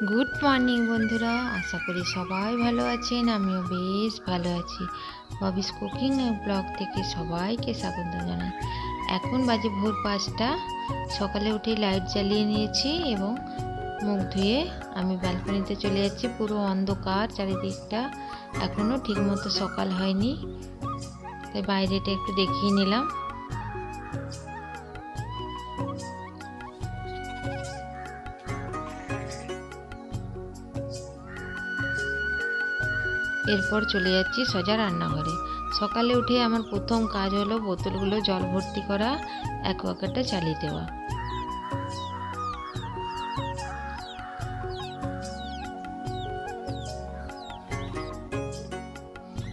Good morning বন্ধুরা। আশা করি সবাই ভালো আছেন। আমিও বেশ ভালো আছি। ববিস কুকিং ব্লগ থেকে সবাইকে স্বাগত জানাই। এখন বাজে ভোর পাঁচটা। সকালে উঠে লাইট জ্বালিয়ে নিয়েছি এবং মুখ ধুয়ে আমি ব্যালকনিতে চলে যাচ্ছি। পুরো অন্ধকার চারিদিকটা এখনও ঠিকমতো সকাল হয়নি। তাই বাইরেটা একটু দেখিয়ে নিলাম। এরপর চলে যাচ্ছি সোজা রান্নাঘরে। সকালে উঠে আমার প্রথম কাজ হলো বোতলগুলো জল ভর্তি করা অ্যাকোয়াগার্ডটা চালিয়ে দেওয়া।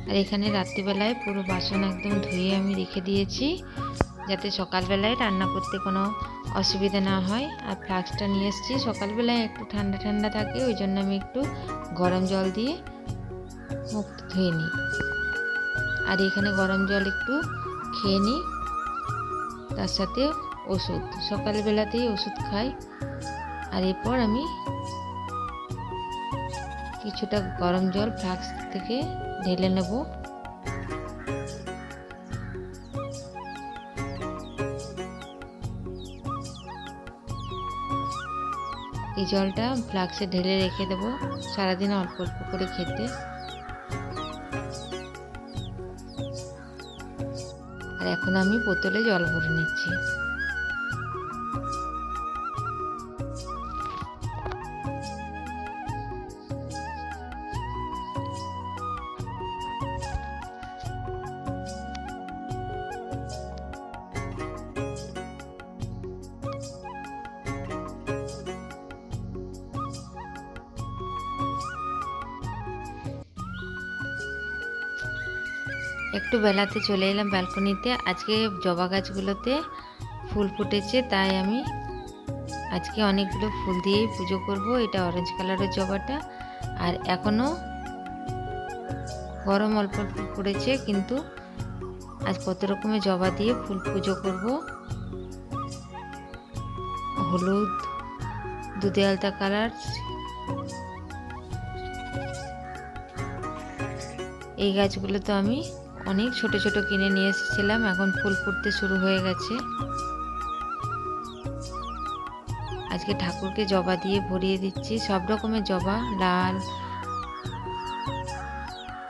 আর এখানে রাত্রিবেলায় পুরো বাসন একদম ধুয়ে আমি রেখে দিয়েছি, যাতে সকালবেলায় রান্না করতে কোনো অসুবিধা না হয়। আর ফ্লাক্সটা নিয়ে এসেছি। সকালবেলায় একটু ঠান্ডা ঠান্ডা থাকে, ওই জন্য আমি একটু গরম জল দিয়ে মুখ ধুয়ে নিই। আর এখানে গরম জল একটু খেয়ে নিই। তার সাথে ওষুধ। সকালবেলাতেই ওষুধ খাই। আর এরপর আমি কিছুটা গরম জল ফ্লাক্স থেকে ঢেলে নেব। এই জলটা ফ্লাক্সে ঢেলে রেখে দেবো। সারাদিন অল্প অল্প করে খেতে। এখন আমি বোতলে জল ভরে নিচ্ছি। একটু বেলাতে চলে এলাম ব্যালকনিতে। আজকে জবা গাছগুলোতে ফুল ফুটেছে, তাই আমি আজকে অনেকগুলো ফুল দিয়েই পুজো করব। এটা অরেঞ্জ কালারের জবাটা। আর এখনও গরম অল্প অল্প পড়েছে, কিন্তু আজ কত রকমের জবা দিয়ে ফুল পুজো করব। হলুদ দুধে আলতা কালার এই গাছগুলো তো আমি অনেক ছোট ছোট কিনে নিয়ে এসেছিলাম, এখন ফুল ফুটতে শুরু হয়ে গেছে। আজকে ঠাকুরকে জবা দিয়ে ভরিয়ে দিচ্ছি, সব রকমের জবা, লাল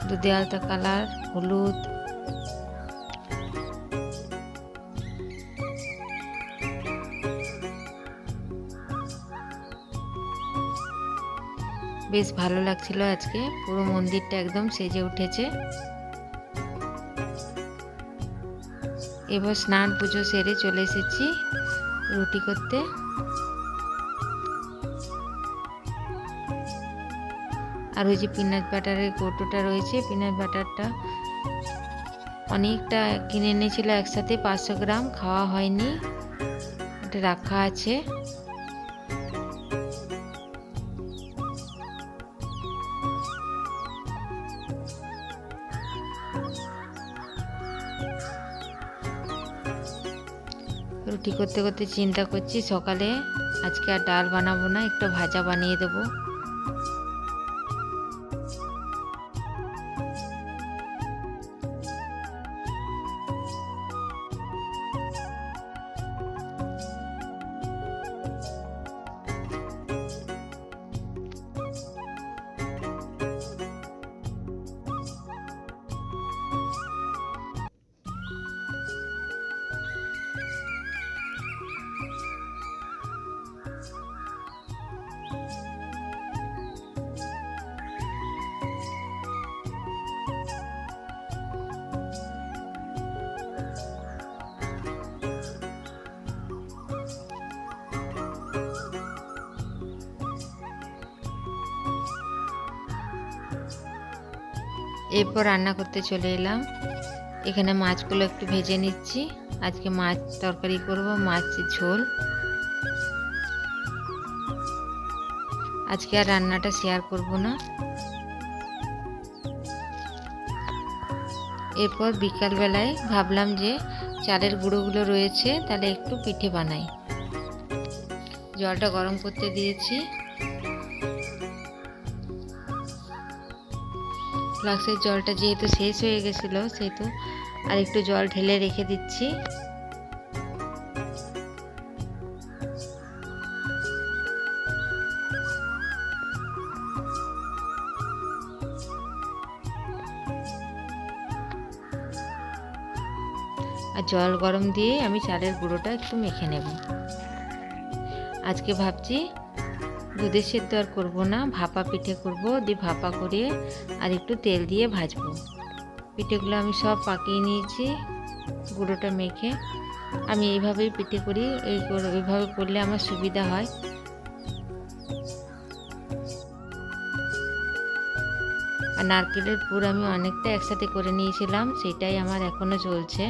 দুধে আলতা কালার, হলুদ। বেশ ভালো লাগছিল আজকে, পুরো মন্দিরটা একদম সেজে উঠেছে। এবার স্নান পুজো সেরে চলে এসেছি রুটি করতে। আর ওই যে পিনাজ বাটারের কৌটোটা রয়েছে পিনাজ বাটারটা অনেকটা কিনে এনেছিল একসাথে পাঁচশো গ্রাম, খাওয়া হয়নি। এটা রাখা আছে। রুটি করতে করতে চিন্তা করছি, সকালে আজকে আর ডাল বানাবো না, একটু ভাজা বানিয়ে দেবো। এরপর রান্না করতে চলে এলাম। এখানে মাছগুলো একটু ভেজে নিচ্ছি। আজকে মাছ তরকারি করব, মাছের ঝোল। আজকে আর রান্নাটা শেয়ার করব না। এরপর বিকালবেলায় ভাবলাম যে চালের গুঁড়োগুলো রয়েছে, তাহলে একটু পিঠে বানাই। জলটা গরম করতে দিয়েছি। ফ্লাক্সের জলটা যেহেতু শেষ হয়ে গেছিল, সেহেতু আর একটু জল ঢেলে রেখে দিচ্ছি। আর জল গরম দিয়ে আমি চালের গুঁড়োটা একটু মেখে নেব। আজকে ভাবছি দুধের সেদ্ধ আর করব না, ভাপা পিঠে করব, দিয়ে ভাপা করে আর একটু তেল দিয়ে ভাজবো। পিঠেগুলো আমি সব পাকিয়ে নিয়েছি, গুঁড়োটা মেখে। আমি এইভাবেই পিঠে করি, এই এইভাবে করলে আমার সুবিধা হয়। আর নারকেলের পুর আমি অনেকটা একসাথে করে নিয়েছিলাম, সেটাই আমার এখনও চলছে।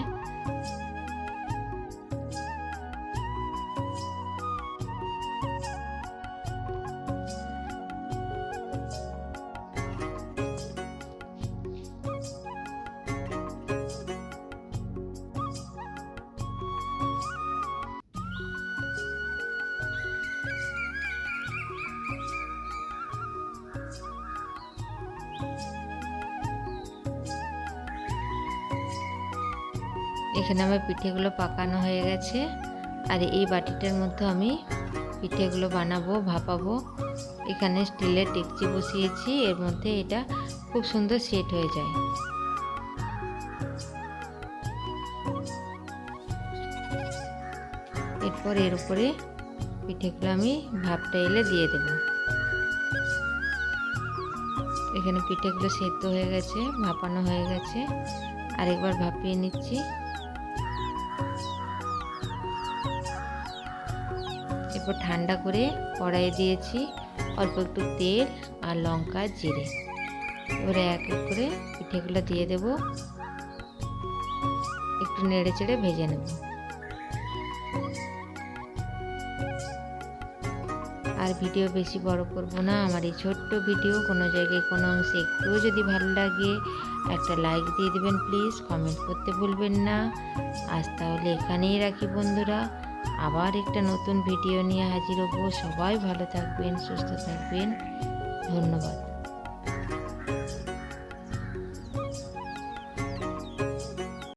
এখানে আমার পিঠেগুলো পাকানো হয়ে গেছে। আর এই বাটিটার মধ্যে আমি পিঠেগুলো বানাবো, ভাপাবো। এখানে স্টিলের ডেকচি বসিয়েছি, এর মধ্যে এটা খুব সুন্দর সেট হয়ে যায়। এরপর এর উপরে পিঠেগুলো আমি ভাপটা এলে দিয়ে দেব। এখানে পিঠেগুলো সেদ্ধ হয়ে গেছে, ভাপানো হয়ে গেছে। আরেকবার ভাপিয়ে নিচ্ছি। এরপর ঠান্ডা করে কড়াইয়ে দিয়েছি অল্প একটু তেল আর লঙ্কা জিরে। এবারে এক এক করে পিঠেগুলো দিয়ে দেব। একটু নেড়ে চেড়ে ভেজে নেব। আর ভিডিও বেশি বড় করব না, আমার এই ছোট্ট ভিডিও কোনো জায়গায়, কোনো অংশে একটুও যদি ভালো লাগে, একটা লাইক দিয়ে দেবেন প্লিজ, কমেন্ট করতে ভুলবেন না। আজ তাহলে এখানেই রাখি বন্ধুরা। আবার একটা নতুন ভিডিও নিয়ে হাজির হব। সবাই ভালো থাকবেন সুস্থ থাকবেন। ধন্যবাদ।